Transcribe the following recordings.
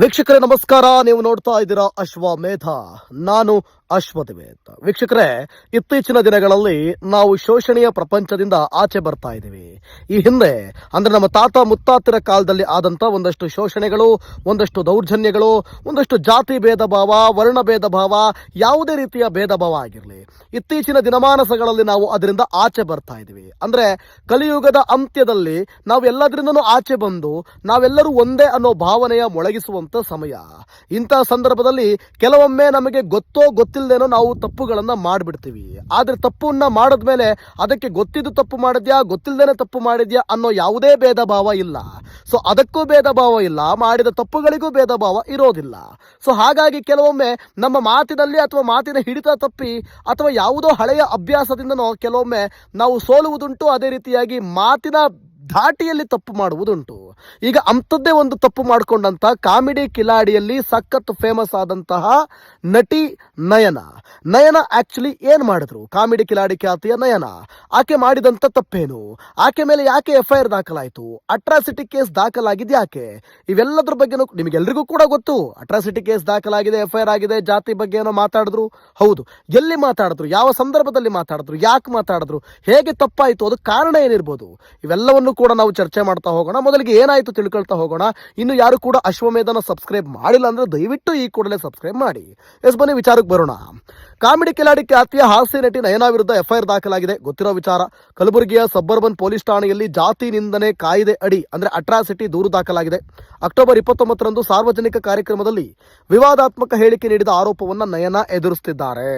ವೀಕ್ಷಕರೇ ನಮಸ್ಕಾರ. ನೀವು ನೋಡ್ತಾ ಇದ್ದೀರಾ ಅಶ್ವಮೇಧ ನಾನು ಅಶ್ವತಿವೇತ್ ವೀಕ್ಷಕರೇ, ಇತ್ತೀಚಿನ ದಿನಗಳಲ್ಲಿ ನಾವು ಶೋಷಣೆಯ ಪ್ರಪಂಚದಿಂದ ಆಚೆ ಬರ್ತಾ ಇದ್ದೀವಿ. ಈ ಹಿಂದೆ, ಅಂದ್ರೆ ನಮ್ಮ ತಾತ ಮುತ್ತಾತಿರ ಕಾಲದಲ್ಲಿ ಆದಂತ ಒಂದಷ್ಟು ಶೋಷಣೆಗಳು, ಒಂದಷ್ಟು ದೌರ್ಜನ್ಯಗಳು, ಒಂದಷ್ಟು ಜಾತಿ ಭೇದ ಭಾವ, ವರ್ಣ ಭೇದ ಭಾವ, ಯಾವುದೇ ರೀತಿಯ ಭೇದ ಭಾವ ಆಗಿರಲಿ. ಇತ್ತೀಚಿನ ದಿನಮಾನಸಗಳಲ್ಲಿ ನಾವು ಅದರಿಂದ ಆಚೆ ಬರ್ತಾ ಇದ್ದೀವಿ. ಅಂದ್ರೆ, ಕಲಿಯುಗದ ಅಂತ್ಯದಲ್ಲಿ ನಾವು ಎಲ್ಲದರಿಂದನೂ ಆಚೆ ಬಂದು, ನಾವೆಲ್ಲರೂ ಒಂದೇ ಅನ್ನೋ ಭಾವನೆಯ ಮೊಳಗಿಸುವಂತ ಸಮಯ. ಇಂತಹ ಸಂದರ್ಭದಲ್ಲಿ ಕೆಲವೊಮ್ಮೆ ನಮಗೆ ಗೊತ್ತೋ ಗೊತ್ತಿಲ್ಲದೇನೋ ನಾವು ತಪ್ಪುಗಳನ್ನ ಮಾಡ್ಬಿಡ್ತೀವಿ. ಆದ್ರೆ ಮಾಡಿದ ಮಾಡಿದ್ಮೇಲೆ ಅದಕ್ಕೆ ಗೊತ್ತಿದ್ದು ತಪ್ಪು ಮಾಡಿದ್ಯಾ ಗೊತ್ತಿಲ್ಲದೇನೆ ತಪ್ಪು ಮಾಡಿದ್ಯಾ ಅನ್ನೋ ಯಾವುದೇ ಭೇದ ಭಾವ ಇಲ್ಲ. ಸೊ ಅದಕ್ಕೂ ಭೇದ ಭಾವ ಇಲ್ಲ, ಮಾಡಿದ ತಪ್ಪುಗಳಿಗೂ ಭೇದ ಭಾವ ಇರೋದಿಲ್ಲ. ಸೊ ಹಾಗಾಗಿ ಕೆಲವೊಮ್ಮೆ ನಮ್ಮ ಮಾತಿನಲ್ಲಿ ಅಥವಾ ಮಾತಿನ ಹಿಡಿತ ತಪ್ಪಿ ಅಥವಾ ಯಾವುದೋ ಹಳೆಯ ಅಭ್ಯಾಸದಿಂದನೋ ಕೆಲವೊಮ್ಮೆ ನಾವು ಸೋಲುವುದುಂಟು, ಅದೇ ರೀತಿಯಾಗಿ ಮಾತಿನ ಧಾಟಿಯಲ್ಲಿ ತಪ್ಪು ಮಾಡುವುದುಂಟು. ಈಗ ಅಂಥದ್ದೇ ಒಂದು ತಪ್ಪು ಮಾಡಿಕೊಂಡಂತ ಕಾಮಿಡಿ ಕಿಲಾಡಿಯಲ್ಲಿ ಸಖತ್ ಫೇಮಸ್ ಆದಂತಹ ನಟಿ ನಯನ. ನಯನ ಆಕ್ಚುಲಿ ಏನ್ ಮಾಡಿದ್ರು? ಕಾಮಿಡಿ ಕಿಲಾಡಿ ಖ್ಯಾತಿಯ ನಯನ. ಆಕೆ ಮಾಡಿದಂತ ತಪ್ಪೇನು? ಆಕೆ ಮೇಲೆ ಯಾಕೆ ಎಫ್ ಐ ಆರ್ ದಾಖಲಾಯಿತು? ಅಟ್ರಾಸಿಟಿ ಕೇಸ್ ದಾಖಲಾಗಿದೆ ಯಾಕೆ? ಇವೆಲ್ಲದ್ರ ಬಗ್ಗೆನೂ ನಿಮಗೆಲ್ರಿಗೂ ಕೂಡ ಗೊತ್ತು. ಅಟ್ರಾಸಿಟಿ ಕೇಸ್ ದಾಖಲಾಗಿದೆ ಎಫ್ ಐ ಆರ್ ಆಗಿದೆ, ಜಾತಿ ಬಗ್ಗೆ ಏನೋ ಮಾತಾಡಿದ್ರು. ಹೌದು. ಎಲ್ಲಿ ಮಾತಾಡಿದ್ರು? ಯಾವ ಸಂದರ್ಭದಲ್ಲಿ ಮಾತಾಡಿದ್ರು? ಯಾಕೆ ಮಾತಾಡಿದ್ರು? ಹೇಗೆ ತಪ್ಪಾಯಿತು? ಅದಕ್ಕೆ ಕಾರಣ ಏನಿರ್ಬೋದು? ಇವೆಲ್ಲವನ್ನು ಕೂಡ ನಾವು ಚರ್ಚೆ ಮಾಡ್ತಾ ಹೋಗೋಣ. ಮೊದಲಿಗೆ ಏನಾಯಿತು ತಿಳ್ಕೊಳ್ತಾ ಹೋಗೋಣ. ಇನ್ನು ಯಾರು ಕೂಡ ಅಶ್ವಮೇಧನ ಸಬ್ಸ್ಕ್ರೈಬ್ ಮಾಡಿಲ್ಲ ಅಂದ್ರೆ ದಯವಿಟ್ಟು ಈ ಕೂಡಲೇ ಸಬ್ಸ್ಕ್ರೈಬ್ ಮಾಡಿ. ಎಸ್ ಬನ್ನಿ, ವಿಚಾರಕ್ಕೆ ಬರೋಣ. ಕಾಮಿಡಿ ಕಿಲಾಡಿ ಖ್ಯಾತಿಯ ಹಾಸ್ಯ ನಟಿ ನಯನ ವಿರುದ್ಧ ಎಫ್ಐಆರ್ ದಾಖಲಾಗಿದೆ. ಗೊತ್ತಿರೋ ವಿಚಾರ, ಕಲಬುರಗಿಯ ಸಬ್ಬರ್ಬನ್ ಪೊಲೀಸ್ ಠಾಣೆಯಲ್ಲಿ ಜಾತಿ ನಿಂದನೆ ಕಾಯ್ದೆ ಅಡಿ, ಅಂದ್ರೆ ಅಟ್ರಾಸಿಟಿ ದೂರು ದಾಖಲಾಗಿದೆ. ಅಕ್ಟೋಬರ್ ಇಪ್ಪತ್ತೊಂಬತ್ತರಂದು ಸಾರ್ವಜನಿಕ ಕಾರ್ಯಕ್ರಮದಲ್ಲಿ ವಿವಾದಾತ್ಮಕ ಹೇಳಿಕೆ ನೀಡಿದ ಆರೋಪವನ್ನ ನಯನ ಎದುರಿಸುತ್ತಿದ್ದಾರೆ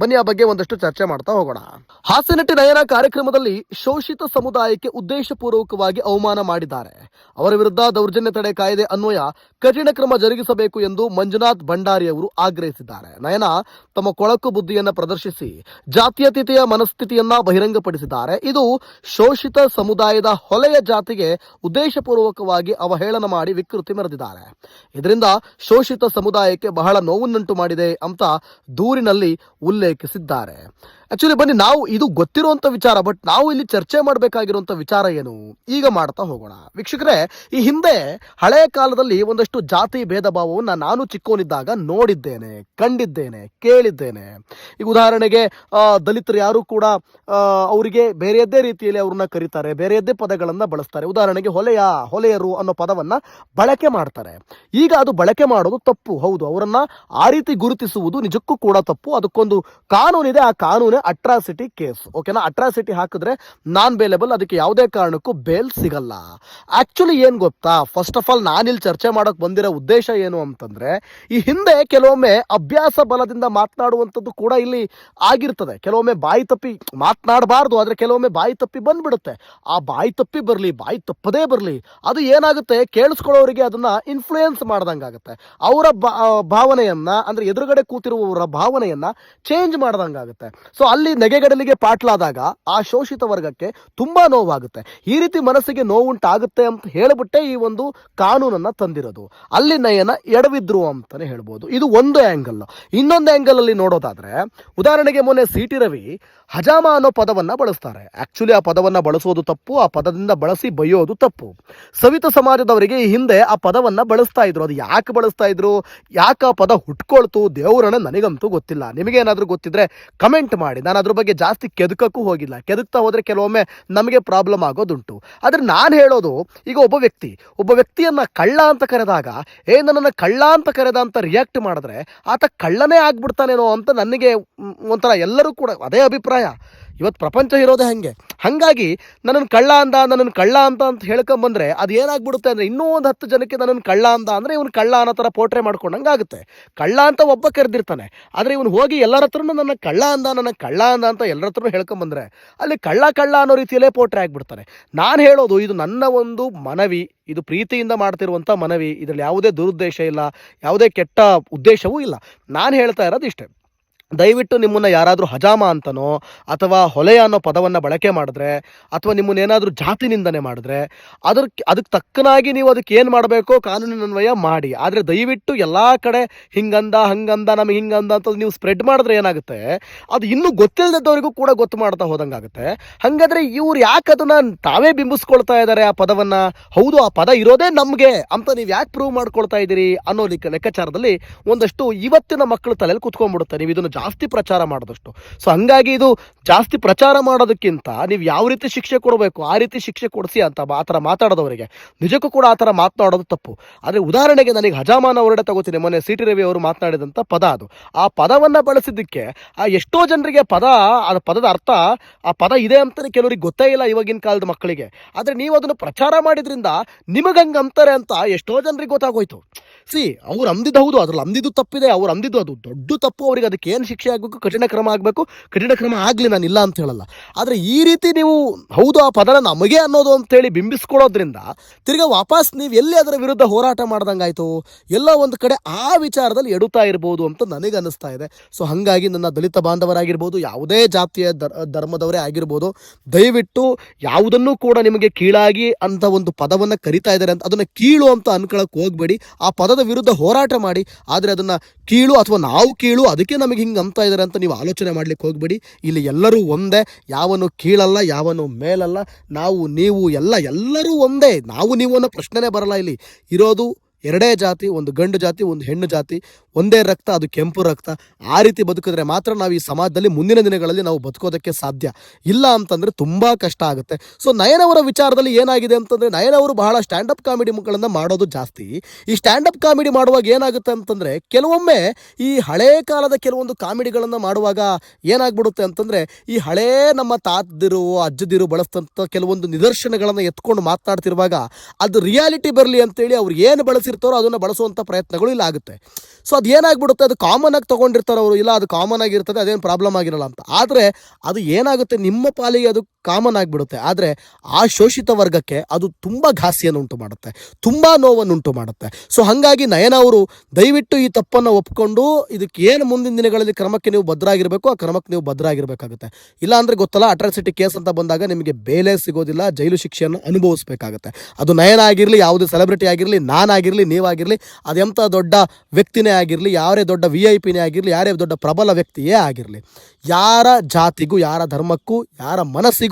ಬನ್ನಿ, ಆ ಬಗ್ಗೆ ಒಂದಷ್ಟು ಚರ್ಚೆ ಮಾಡ್ತಾ ಹೋಗೋಣ. ಹಾಸ್ಯ ನಟಿ ನಯನ ಕಾರ್ಯಕ್ರಮದಲ್ಲಿ ಶೋಷಿತ ಸಮುದಾಯಕ್ಕೆ ಉದ್ದೇಶಪೂರ್ವಕವಾಗಿ ಅವಮಾನ ಮಾಡಿದ್ದಾರೆ. ಅವರ ವಿರುದ್ಧ ದೌರ್ಜನ್ಯ ತಡೆ ಕಾಯ್ದೆ ಅನ್ವಯ ಕಠಿಣ ಕ್ರಮ ಜರುಗಿಸಬೇಕು ಎಂದು ಮಂಜುನಾಥ್ ಭಂಡಾರಿ ಅವರು ಆಗ್ರಹಿಸಿದ್ದಾರೆ. ನಯನ ತಮ್ಮ ಕೊಳಕು ಬುದ್ಧಿಯನ್ನು ಪ್ರದರ್ಶಿಸಿ ಜಾತ್ಯತೀತೆಯ ಮನಸ್ಥಿತಿಯನ್ನ ಬಹಿರಂಗಪಡಿಸಿದ್ದಾರೆ. ಇದು ಶೋಷಿತ ಸಮುದಾಯದ ಹೊಲೆಯ ಜಾತಿಗೆ ಉದ್ದೇಶಪೂರ್ವಕವಾಗಿ ಅವಹೇಳನ ಮಾಡಿ ವಿಕೃತಿ ಮೆರೆದಿದ್ದಾರೆ. ಇದರಿಂದ ಶೋಷಿತ ಸಮುದಾಯಕ್ಕೆ ಬಹಳ ನೋವನ್ನುಂಟು ಮಾಡಿದೆ ಅಂತ ದೂರಿನಲ್ಲಿ ಉಲ್ಲೇಖಿಸಿದ್ದಾರೆ. ಆಕ್ಚುಲಿ ಬನ್ನಿ, ನಾವು ಇದು ಗೊತ್ತಿರುವಂತ ವಿಚಾರ ಬಟ್ ನಾವು ಇಲ್ಲಿ ಚರ್ಚೆ ಮಾಡಬೇಕಾಗಿರುವಂತ ವಿಚಾರ ಏನು? ಈಗ ಮಾಡ್ತಾ ಹೋಗೋಣ. ವೀಕ್ಷಕರೇ, ಈ ಹಿಂದೆ ಹಳೆಯ ಕಾಲದಲ್ಲಿ ಒಂದಷ್ಟು ಜಾತಿ ಭೇದ ಭಾವವನ್ನು ನಾನು ಚಿಕ್ಕವನಿದ್ದಾಗ ನೋಡಿದ್ದೇನೆ, ಕಂಡಿದ್ದೇನೆ, ಕೇಳಿದ್ದೇನೆ. ಈಗ ಉದಾಹರಣೆಗೆ ದಲಿತರು ಯಾರು ಕೂಡ ಅವರಿಗೆ ಬೇರೆಯದ್ದೇ ರೀತಿಯಲ್ಲಿ ಅವ್ರನ್ನ ಕರೀತಾರೆ, ಬೇರೆಯದ್ದೇ ಪದಗಳನ್ನು ಬಳಸ್ತಾರೆ. ಉದಾಹರಣೆಗೆ ಹೊಲೆಯ, ಹೊಲೆಯರು ಅನ್ನೋ ಪದವನ್ನ ಬಳಕೆ ಮಾಡ್ತಾರೆ. ಈಗ ಅದು ಬಳಕೆ ಮಾಡೋದು ತಪ್ಪು, ಹೌದು. ಅವರನ್ನ ಆ ರೀತಿ ಗುರುತಿಸುವುದು ನಿಜಕ್ಕೂ ಕೂಡ ತಪ್ಪು. ಅದಕ್ಕೊಂದು ಕಾನೂನಿದೆ, ಆ ಕಾನೂನೇ ಅಟ್ರಾಸಿಟಿ ಕೇಸ್ ಓಕೆನಾ ಅಟ್ರಾಸಿಟಿ ಹಾಕಿದ್ರೆ ನಾನ್ ಬೇಲೆಬಲ್ ಅದಕ್ಕೆ ಯಾವುದೇ ಕಾರಣಕ್ಕೂ ಬೇಲ್ ಸಿಗಲ್ಲ. ಆಕ್ಚುಲಿ ಏನ್ ಗೊತ್ತಾ? ಫಸ್ಟ್ ಆಫ್ ಆಲ್ ನಾನಿಲ್ಲಿ ಚರ್ಚೆ ಮಾಡಕ್ ಬಂದಿರೋ ಉದ್ದೇಶ ಏನು ಅಂತಂದ್ರೆ, ಈ ಹಿಂದೆ ಕೆಲವೊಮ್ಮೆ ಅಭ್ಯಾಸ ಬಲದಿಂದ ಮಾತನಾಡುವಂಥದ್ದು ಕೂಡ ಇಲ್ಲಿ ಆಗಿರ್ತದೆ. ಕೆಲವೊಮ್ಮೆ ಬಾಯಿ ತಪ್ಪಿ ಮಾತನಾಡಬಾರ್ದು, ಆದ್ರೆ ಕೆಲವೊಮ್ಮೆ ಬಾಯಿ ತಪ್ಪಿ ಬಂದ್ಬಿಡುತ್ತೆ. ಆ ಬಾಯಿ ತಪ್ಪಿ ಬರಲಿ, ಬಾಯಿ ತಪ್ಪದೇ ಬರಲಿ, ಅದು ಏನಾಗುತ್ತೆ? ಕೇಳಿಸ್ಕೊಳ್ಳೋರಿಗೆ ಅದನ್ನ ಇನ್ಫ್ಲೂಯೆನ್ಸ್ ಮಾಡ್ದಂಗಾಗುತ್ತೆ. ಅವರ ಭಾವನೆಯನ್ನ, ಅಂದ್ರೆ ಎದುರುಗಡೆ ಕೂತಿರುವವರ ಭಾವನೆಯನ್ನ ಚೇಂಜ್ ಮಾಡ್ದಂಗಾಗುತ್ತೆ. ಸೊ ಅಲ್ಲಿ ನೆಗೆಗಡಲಿಗೆ ಪಾಟ್ಲಾದಾಗ ಆ ಶೋಷಿತ ವರ್ಗಕ್ಕೆ ತುಂಬಾ ನೋವಾಗುತ್ತೆ. ಈ ರೀತಿ ಮನಸ್ಸಿಗೆ ನೋವುಂಟಾಗುತ್ತೆ ಅಂತ ಹೇಳಿಬಿಟ್ಟೆ ಈ ಒಂದು ಕಾನೂನನ್ನ ತಂದಿರೋದು. ಅಲ್ಲಿ ನಯನ ಎಡವಿದ್ರು ಅಂತಾನೆ ಹೇಳ್ಬೋದು. ಇದು ಒಂದು ಆಂಗಲ್ ಇನ್ನೊಂದು ಆಂಗಲ್ ಅಲ್ಲಿ ನೋಡೋದಾದ್ರೆ, ಉದಾಹರಣೆಗೆ ಮೊನ್ನೆ ಸಿ ರವಿ ಹಜಾಮ ಅನ್ನೋ ಪದವನ್ನ ಬಳಸ್ತಾರೆ. ಆ್ಯಕ್ಚುಲಿ ಆ ಪದವನ್ನ ಬಳಸೋದು ತಪ್ಪು, ಆ ಪದದಿಂದ ಬಳಸಿ ಬೈಯೋದು ತಪ್ಪು. ಸವಿತ ಸಮಾಜದವರಿಗೆ ಈ ಹಿಂದೆ ಆ ಪದವನ್ನ ಬಳಸ್ತಾ ಇದ್ರು. ಅದು ಯಾಕೆ ಬಳಸ್ತಾ ಇದ್ರು? ಯಾಕೆ ಆ ಪದ ಹುಟ್ಕೊಳ್ತು? ದೇವರನ್ನ ನನಗಂತೂ ಗೊತ್ತಿಲ್ಲ. ನಿಮಗೇನಾದ್ರೂ ಗೊತ್ತಿದ್ರೆ ಕಮೆಂಟ್ ಮಾಡಿ. ನಾನು ಅದ್ರ ಬಗ್ಗೆ ಜಾಸ್ತಿ ಕೆದಕಕ್ಕೂ ಹೋಗಿಲ್ಲ. ಕೆದಕ್ತಾ ಹೋದರೆ ಕೆಲವೊಮ್ಮೆ ನಮಗೆ ಪ್ರಾಬ್ಲಮ್ ಆಗೋದುಂಟು. ಆದ್ರೆ ನಾನು ಹೇಳೋದು, ಈಗ ಒಬ್ಬ ವ್ಯಕ್ತಿ, ಒಬ್ಬ ವ್ಯಕ್ತಿಯನ್ನ ಕಳ್ಳ ಅಂತ ಕರೆದಾಗ, ಏ, ನನ್ನನ್ನು ಕಳ್ಳ ಅಂತ ಕರೆದ ಅಂತ ರಿಯಾಕ್ಟ್ ಮಾಡಿದ್ರೆ, ಆತ ಕಳ್ಳನೇ ಆಗ್ಬಿಡ್ತಾನೇನೋ ಅಂತ ನನಗೆ ಒಂಥರ ಎಲ್ಲರೂ ಕೂಡ ಅದೇ ಅಭಿಪ್ರಾಯ ಇವತ್ತು ಪ್ರಪಂಚ ಇರೋದೇ ಹಂಗೆ. ಹಾಗಾಗಿ ನನ್ನನ್ನು ಕಳ್ಳ ಅಂದ ನನ್ನನ್ನು ಕಳ್ಳ ಅಂತ ಅಂತ ಹೇಳ್ಕೊಂಬಂದ್ರೆ ಅದು ಏನಾಗ್ಬಿಡುತ್ತೆ ಅಂದರೆ ಇನ್ನೂ ಒಂದು ಹತ್ತು ಜನಕ್ಕೆ ನನ್ನನ್ನು ಕಳ್ಳ ಅಂದ ಅಂದರೆ ಇವನು ಕಳ್ಳ ಅನ್ನೋ ಥರ ಪೋಟ್ರೆ ಮಾಡ್ಕೊಂಡಂಗೆ ಕಳ್ಳ ಅಂತ ಒಬ್ಬ ಕರೆದಿರ್ತಾನೆ. ಆದರೆ ಇವನು ಹೋಗಿ ಎಲ್ಲರ ಹತ್ರನೂ ನನ್ನ ಕಳ್ಳ ಅಂದ, ನನ್ನ ಕಳ್ಳ ಅಂದ ಅಂತ ಎಲ್ಲರ ಹತ್ರನೂ ಹೇಳ್ಕೊಂಬಂದ್ರೆ ಅಲ್ಲಿ ಕಳ್ಳ ಕಳ್ಳ ಅನ್ನೋ ರೀತಿಯಲ್ಲೇ ಪೋಟ್ರೆ ಆಗಿಬಿಡ್ತಾನೆ. ನಾನು ಹೇಳೋದು ಇದು ನನ್ನ ಒಂದು ಮನವಿ, ಇದು ಪ್ರೀತಿಯಿಂದ ಮಾಡ್ತಿರುವಂಥ ಮನವಿ, ಇದರಲ್ಲಿ ಯಾವುದೇ ದುರುದ್ದೇಶ ಇಲ್ಲ, ಯಾವುದೇ ಕೆಟ್ಟ ಉದ್ದೇಶವೂ ಇಲ್ಲ. ನಾನು ಹೇಳ್ತಾ ಇರೋದು ಇಷ್ಟೇ. ದಯವಿಟ್ಟು ನಿಮ್ಮನ್ನು ಯಾರಾದರೂ ಹಜಾಮ ಅಂತನೋ ಅಥವಾ ಹೊಲೆಯ ಅನ್ನೋ ಪದವನ್ನು ಬಳಕೆ ಮಾಡಿದ್ರೆ ಅಥವಾ ನಿಮ್ಮನ್ನ ಏನಾದರೂ ಜಾತಿ ನಿಂದನೆ ಮಾಡಿದ್ರೆ ಅದ್ರ ಅದಕ್ಕೆ ತಕ್ಕನಾಗಿ ನೀವು ಅದಕ್ಕೆ ಏನು ಮಾಡಬೇಕು ಕಾನೂನಿನನ್ವಯ ಮಾಡಿ. ಆದರೆ ದಯವಿಟ್ಟು ಎಲ್ಲ ಕಡೆ ಹಿಂಗಂದ, ಹಂಗಂದ, ನಮಗೆ ಹಿಂಗಂದ ಅಂತ ನೀವು ಸ್ಪ್ರೆಡ್ ಮಾಡಿದ್ರೆ ಏನಾಗುತ್ತೆ? ಅದು ಇನ್ನೂ ಗೊತ್ತಿಲ್ಲದವರಿಗೂ ಕೂಡ ಗೊತ್ತು ಮಾಡ್ತಾ ಹೋದಂಗಾಗುತ್ತೆ. ಹಾಗಾದ್ರೆ ಇವ್ರು ಯಾಕೆ ಅದನ್ನ ತಾವೇ ಬಿಂಬಿಸ್ಕೊಳ್ತಾ ಇದ್ದಾರೆ ಆ ಪದವನ್ನು? ಹೌದು, ಆ ಪದ ಇರೋದೇ ನಮಗೆ ಅಂತ ನೀವು ಯಾಕೆ ಪ್ರೂವ್ ಮಾಡ್ಕೊಳ್ತಾ ಇದ್ದೀರಿ ಅನ್ನೋ ಲೆಕ್ಕ ಲೆಕ್ಕಾಚಾರದಲ್ಲಿ ಒಂದಷ್ಟು ಇವತ್ತಿನ ಮಕ್ಕಳು ತಲೆಯಲ್ಲಿ ಕುತ್ಕೊಂಡ್ಬಿಡುತ್ತೆ. ನೀವು ಇದನ್ನು ಜಾಸ್ತಿ ಪ್ರಚಾರ ಮಾಡಿದಷ್ಟು. ಸೊ ಹಂಗಾಗಿ ಇದು ಜಾಸ್ತಿ ಪ್ರಚಾರ ಮಾಡೋದಕ್ಕಿಂತ ನೀವು ಯಾವ ರೀತಿ ಶಿಕ್ಷೆ ಕೊಡಬೇಕು, ಆ ರೀತಿ ಶಿಕ್ಷೆ ಕೊಡಿಸಿ ಅಂತ ಆ ಥರ ಮಾತಾಡೋದವರಿಗೆ, ನಿಜಕ್ಕೂ ಕೂಡ ಆ ಥರ ಮಾತನಾಡೋದು ತಪ್ಪು. ಆದರೆ ಉದಾಹರಣೆಗೆ ನನಗೆ ಹಜಾಮಾನ ಹೊರಡೆ ತಗೋತೀನಿ, ಮೊನ್ನೆ ಸಿ ಟಿ ರವಿ ಅವರು ಮಾತನಾಡಿದಂಥ ಪದ ಅದು. ಆ ಪದವನ್ನು ಬಳಸಿದ್ದಕ್ಕೆ, ಆ ಎಷ್ಟೋ ಜನರಿಗೆ ಪದ, ಆ ಪದದ ಅರ್ಥ, ಆ ಪದ ಇದೆ ಅಂತಲೇ ಕೆಲವರಿಗೆ ಗೊತ್ತೇ ಇಲ್ಲ ಇವಾಗಿನ ಕಾಲದ ಮಕ್ಕಳಿಗೆ. ಆದರೆ ನೀವು ಅದನ್ನು ಪ್ರಚಾರ ಮಾಡಿದ್ರಿಂದ ನಿಮಗೆ ಹಂಗೆ ಅಂತಾರೆ ಅಂತ ಎಷ್ಟೋ ಜನರಿಗೆ ಗೊತ್ತಾಗೋಯ್ತು. ಸಿ, ಅವ್ರು ಅಂದಿದ್ದು ಹೌದು, ಅದ್ರಲ್ಲಿ ಅಂದಿದ್ದು ತಪ್ಪಿದೆ, ಅವ್ರು ಅಂದಿದ್ದು ಅದು ದೊಡ್ಡ ತಪ್ಪು, ಅವರಿಗೆ ಅದಕ್ಕೆ ಏನು ಶಿಕ್ಷೆ ಆಗಬೇಕು, ಕಠಿಣ ಕ್ರಮ ಆಗಬೇಕು, ಕಠಿಣ ಕ್ರಮ ಆಗಲಿ ನಾನು ಇಲ್ಲ ಅಂತ ಹೇಳಲ್ಲ. ಆದರೆ ಈ ರೀತಿ ನೀವು ಹೌದು, ಆ ಪದನ ನಮಗೆ ಅನ್ನೋದು ಅಂತೇಳಿ ಬಿಂಬಿಸ್ಕೊಳ್ಳೋದ್ರಿಂದ ತಿರ್ಗಾ ವಾಪಸ್ ನೀವು ಎಲ್ಲಿ ಅದರ ವಿರುದ್ಧ ಹೋರಾಟ ಮಾಡ್ದಂಗಾಯ್ತು? ಎಲ್ಲ ಒಂದು ಕಡೆ ಆ ವಿಚಾರದಲ್ಲಿ ಎಡುತ್ತಾ ಇರ್ಬೋದು ಅಂತ ನನಗೆ ಅನ್ನಿಸ್ತಾ ಇದೆ. ಸೊ ಹಾಗಾಗಿ ನನ್ನ ದಲಿತ ಬಾಂಧವರಾಗಿರ್ಬೋದು, ಯಾವುದೇ ಜಾತಿಯ ಧರ್ಮದವರೇ ಆಗಿರ್ಬೋದು, ದಯವಿಟ್ಟು ಯಾವುದನ್ನು ಕೂಡ ನಿಮಗೆ ಕೀಳಾಗಿ ಅಂತ ಒಂದು ಪದವನ್ನು ಕರಿತಾ ಇದ್ದಾರೆ ಅಂತ, ಅದನ್ನು ಕೀಳು ಅಂತ ಅನ್ಕೊಳ್ಳೋಕೆ ಹೋಗಬೇಡಿ. ಆ ಪದದ ವಿರುದ್ಧ ಹೋರಾಟ ಮಾಡಿ, ಆದರೆ ಅದನ್ನು ಕೀಳು ಅಥವಾ ನಾವು ಕೀಳು, ಅದಕ್ಕೆ ನಮಗೆ ಹಿಂಗೆ ಅಂತ ಇದ್ದಾರೆ ಅಂತ ನೀವು ಆಲೋಚನೆ ಮಾಡ್ಲಿಕ್ಕೆ ಹೋಗಬೇಡಿ. ಇಲ್ಲಿ ಎಲ್ಲರೂ ಒಂದೇ, ಯಾವನು ಕೀಳಲ್ಲ, ಯಾವನು ಮೇಲಲ್ಲ. ನಾವು, ನೀವು ಎಲ್ಲ, ಎಲ್ಲರೂ ಒಂದೇ. ನಾವು ನೀವು ಅನ್ನೋ ಪ್ರಶ್ನೆನೇ ಬರಲ್ಲ ಇಲ್ಲಿ. ಇರೋದು ಎರಡೇ ಜಾತಿ, ಒಂದು ಗಂಡು ಜಾತಿ, ಒಂದು ಹೆಣ್ಣು ಜಾತಿ, ಒಂದೇ ರಕ್ತ, ಅದು ಕೆಂಪು ರಕ್ತ. ಆ ರೀತಿ ಬದುಕಿದ್ರೆ ಮಾತ್ರ ನಾವು ಈ ಸಮಾಜದಲ್ಲಿ ಮುಂದಿನ ದಿನಗಳಲ್ಲಿ ನಾವು ಬದುಕೋದಕ್ಕೆ ಸಾಧ್ಯ. ಇಲ್ಲ ಅಂತಂದರೆ ತುಂಬ ಕಷ್ಟ ಆಗುತ್ತೆ. ಸೊ ನಯನವರ ವಿಚಾರದಲ್ಲಿ ಏನಾಗಿದೆ ಅಂತಂದರೆ ಸ್ಟ್ಯಾಂಡ್ ಬಹಳ ಸ್ಟ್ಯಾಂಡಪ್ ಕಾಮಿಡಿಗಳನ್ನು ಮಾಡೋದು ಜಾಸ್ತಿ. ಈ ಸ್ಟ್ಯಾಂಡಪ್ ಕಾಮಿಡಿ ಮಾಡುವಾಗ ಏನಾಗುತ್ತೆ ಅಂತಂದರೆ ಕೆಲವೊಮ್ಮೆ ಈ ಹಳೇ ಕಾಲದ ಕೆಲವೊಂದು ಕಾಮಿಡಿಗಳನ್ನು ಮಾಡುವಾಗ ಏನಾಗ್ಬಿಡುತ್ತೆ ಅಂತಂದರೆ ಈ ಹಳೇ ನಮ್ಮ ತಾತದಿರು, ಅಜ್ಜದಿರು ಬಳಸ್ತಂಥ ಕೆಲವೊಂದು ನಿದರ್ಶನಗಳನ್ನು ಎತ್ಕೊಂಡು ಮಾತನಾಡ್ತಿರುವಾಗ ಅದು ರಿಯಾಲಿಟಿ ಬರಲಿ ಅಂತೇಳಿ ಅವ್ರು ಏನು ಬಳಸಿರ್ತಾರೋ ಅದನ್ನು ಬಳಸುವಂಥ ಪ್ರಯತ್ನಗಳು ಇಲ್ಲ ಆಗುತ್ತೆ. ಸೊ ಅದು ಏನಾಗ್ಬಿಡುತ್ತೆ? ಅದು ಕಾಮನ್ ಆಗಿ ತೊಗೊಂಡಿರ್ತಾರೆ ಅವರು ಇಲ್ಲ ಅದು ಕಾಮನ್ ಆಗಿರ್ತದೆ, ಅದೇನು ಪ್ರಾಬ್ಲಮ್ ಆಗಿರಲ್ಲ ಅಂತ. ಆದರೆ, ಅದು ಏನಾಗುತ್ತೆ? ನಿಮ್ಮ ಪಾಲಿಗೆ ಅದು ಕಾಮನ್ ಆಗಿಬಿಡುತ್ತೆ. ಆದರೆ ಆ ಶೋಷಿತ ವರ್ಗಕ್ಕೆ ಅದು ತುಂಬ ಘಾಸಿಯನ್ನು ಉಂಟು ಮಾಡುತ್ತೆ. ತುಂಬ ನೋವನ್ನು ಉಂಟು ಮಾಡುತ್ತೆ. ಸೊ ಹಾಗಾಗಿ ನಯನ ಅವರು ದಯವಿಟ್ಟು ಈ ತಪ್ಪನ್ನು ಒಪ್ಕೊಂಡು ಇದಕ್ಕೆ ಏನು ಮುಂದಿನ ದಿನಗಳಲ್ಲಿ ಕ್ರಮಕ್ಕೆ ನೀವು ಭದ್ರಾಗಿರಬೇಕು, ಆ ಕ್ರಮಕ್ಕೆ ನೀವು ಭದ್ರಾಗಿರಬೇಕಾಗುತ್ತೆ. ಇಲ್ಲ ಅಂದರೆ ಗೊತ್ತಲ್ಲ, ಅಟ್ರಾಸಿಟಿ ಕೇಸ್ ಅಂತ ಬಂದಾಗ ನಿಮಗೆ ಬೇಲೆ ಸಿಗೋದಿಲ್ಲ, ಜೈಲು ಶಿಕ್ಷೆಯನ್ನು ಅನುಭವಿಸಬೇಕಾಗುತ್ತೆ. ಅದು ನಯನ ಆಗಿರಲಿ, ಯಾವುದೇ ಸೆಲೆಬ್ರಿಟಿ ಆಗಿರಲಿ, ನಾನಾಗಿರಲಿ, ನೀವಾಗಿರಲಿ, ಅದೆಂಥ ದೊಡ್ಡ ವ್ಯಕ್ತಿನೇ ಆಗಿರಲಿ, ಯಾರೇ ದೊಡ್ಡ ವಿ ಐ ಪಿನೇ ಆಗಿರಲಿ, ಯಾರೇ ದೊಡ್ಡ ಪ್ರಬಲ ವ್ಯಕ್ತಿಯೇ ಆಗಿರಲಿ, ಯಾರ ಜಾತಿಗೂ, ಯಾರ ಧರ್ಮಕ್ಕೂ, ಯಾರ ಮನಸ್ಸಿಗೂ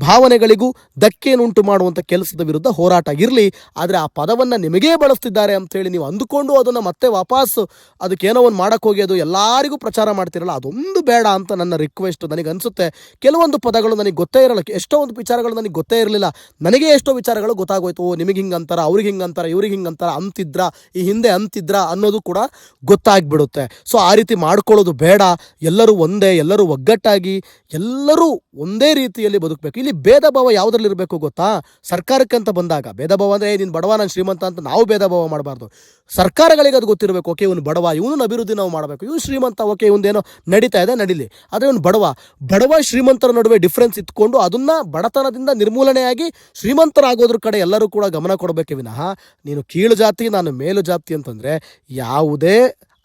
ಭಾವನೆಗಳಿಗೂ ಧಕ್ಕೆಯನ್ನುಂಟು ಮಾಡುವಂಥ ಕೆಲಸದ ವಿರುದ್ಧ ಹೋರಾಟ ಇರಲಿ. ಆದರೆ ಆ ಪದವನ್ನು ನಿಮಗೇ ಬಳಸ್ತಿದ್ದಾರೆ ಅಂತೇಳಿ ನೀವು ಅಂದುಕೊಂಡು ಅದನ್ನು ಮತ್ತೆ ವಾಪಸ್ ಅದಕ್ಕೇನೋ ಒಂದು ಮಾಡೋಕ್ಕೆ ಹೋಗಿ ಅದು ಎಲ್ಲರಿಗೂ ಪ್ರಚಾರ ಮಾಡ್ತಿರಲ್ಲ, ಅದೊಂದು ಬೇಡ ಅಂತ ನನ್ನ ರಿಕ್ವೆಸ್ಟ್ ನನಗೆ ಅನಿಸುತ್ತೆ ಕೆಲವೊಂದು ಪದಗಳು ನನಗೆ ಗೊತ್ತೇ ಇರಲ್ಲ, ಎಷ್ಟೋ ಒಂದು ವಿಚಾರಗಳು ನನಗೆ ಗೊತ್ತೇ ಇರಲಿಲ್ಲ. ನನಗೆ ಎಷ್ಟೋ ವಿಚಾರಗಳು ಗೊತ್ತಾಗೋಯ್ತು, ಓ, ನಿಮಗೆ ಹಿಂಗೆ ಅಂತಾರ ಅವ್ರಿಗೆ ಹಿಂಗೆ ಅಂತಾರ ಇವ್ರಿಗೆ ಹಿಂಗೆ ಅಂತಾರ ಅಂತಿದ್ರ, ಈ ಹಿಂದೆ ಅಂತಿದ್ರ ಅನ್ನೋದು ಕೂಡ ಗೊತ್ತಾಗ್ಬಿಡುತ್ತೆ. ಸೊ, ಆ ರೀತಿ ಮಾಡ್ಕೊಳ್ಳೋದು ಬೇಡ. ಎಲ್ಲರೂ ಒಂದೇ, ಎಲ್ಲರೂ ಒಗ್ಗಟ್ಟಾಗಿ, ಎಲ್ಲರೂ ಒಂದೇ ರೀತಿಯಲ್ಲಿ ಬದುಕಬೇಕು. ಇಲ್ಲಿ ಭೇದ ಭಾವ ಯಾವುದ್ರಲ್ಲಿ ಇರಬೇಕು ಗೊತ್ತಾ? ಸರ್ಕಾರಕ್ಕೆ ಅಂತ ಬಂದಾಗ. ಭೇದ ಭಾವ ಅಂದರೆ ನೀನು ಬಡವ, ನಾನು ಶ್ರೀಮಂತ ಅಂತ ನಾವು ಭೇದ ಭಾವ ಮಾಡಬಾರ್ದು. ಸರ್ಕಾರಗಳಿಗೆ ಅದು ಗೊತ್ತಿರಬೇಕು. ಓಕೆ, ಇವನು ಬಡವ ಇವನು ಅಭಿವೃದ್ಧಿ ನಾವು ಮಾಡಬೇಕು. ಇವನು ಶ್ರೀಮಂತ, ಓಕೆ ಇವಂದೇನೋ ನಡೀತಾ ಇದೆ, ನಡೀಲಿ. ಆದರೆ ಇವನು ಬಡವ ಬಡವ, ಶ್ರೀಮಂತರ ನಡುವೆ ಡಿಫ್ರೆನ್ಸ್ ಇಟ್ಕೊಂಡು ಅದನ್ನ ಬಡತನದಿಂದ ನಿರ್ಮೂಲನೆಯಾಗಿ ಶ್ರೀಮಂತರಾಗೋದ್ರ ಕಡೆ ಎಲ್ಲರೂ ಕೂಡ ಗಮನ ಕೊಡಬೇಕೆ ವಿನಃ, ನೀನು ಕೀಳು ಜಾತಿ, ನಾನು ಮೇಲು ಜಾತಿ ಅಂತಂದರೆ, ಯಾವುದೇ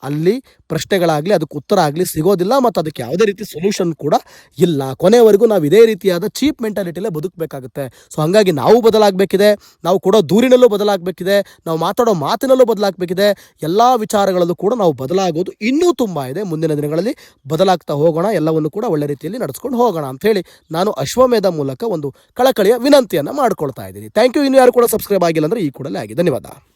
ಅಲ್ಲಿ ಪ್ರಶ್ನೆಗಳಾಗಲಿ, ಅದಕ್ಕೆ ಉತ್ತರ ಆಗಲಿ ಸಿಗೋದಿಲ್ಲ ಮತ್ತು ಅದಕ್ಕೆ ಯಾವುದೇ ರೀತಿ ಸೊಲ್ಯೂಷನ್ ಕೂಡ ಇಲ್ಲ. ಕೊನೆವರೆಗೂ ನಾವು ಇದೇ ರೀತಿಯಾದ ಚೀಪ್ ಮೆಂಟಾಲಿಟಿಲೇ ಬದುಕಬೇಕಾಗುತ್ತೆ. ಸೊ ಹಾಗಾಗಿ ನಾವು ಬದಲಾಗಬೇಕಿದೆ, ನಾವು ಕೂಡ ದೂರಿನಲ್ಲೂ ಬದಲಾಗಬೇಕಿದೆ, ನಾವು ಮಾತಾಡೋ ಮಾತಿನಲ್ಲೂ ಬದಲಾಗಬೇಕಿದೆ, ಎಲ್ಲ ವಿಚಾರಗಳಲ್ಲೂ ಕೂಡ ನಾವು ಬದಲಾಗೋದು ಇನ್ನೂ ತುಂಬ ಇದೆ. ಮುಂದಿನ ದಿನಗಳಲ್ಲಿ ಬದಲಾಗ್ತಾ ಹೋಗೋಣ, ಎಲ್ಲವನ್ನು ಕೂಡ ಒಳ್ಳೆ ರೀತಿಯಲ್ಲಿ ನಡೆಸ್ಕೊಂಡು ಹೋಗೋಣ ಅಂತ ನಾನು ಅಶ್ವಮೇಧ ಮೂಲಕ ಒಂದು ಕಳಕಳಿಯ ವಿನಂತಿಯನ್ನು ಮಾಡ್ಕೊಳ್ತಾ ಇದ್ದೀನಿ. ಥ್ಯಾಂಕ್ ಯು ಇನ್ನು ಯಾರು ಕೂಡ ಸಬ್ಸ್ಕ್ರೈಬ್ ಆಗಿಲ್ಲ ಅಂದರೆ ಈ ಕೂಡಲೇ ಆಗಿ. ಧನ್ಯವಾದ.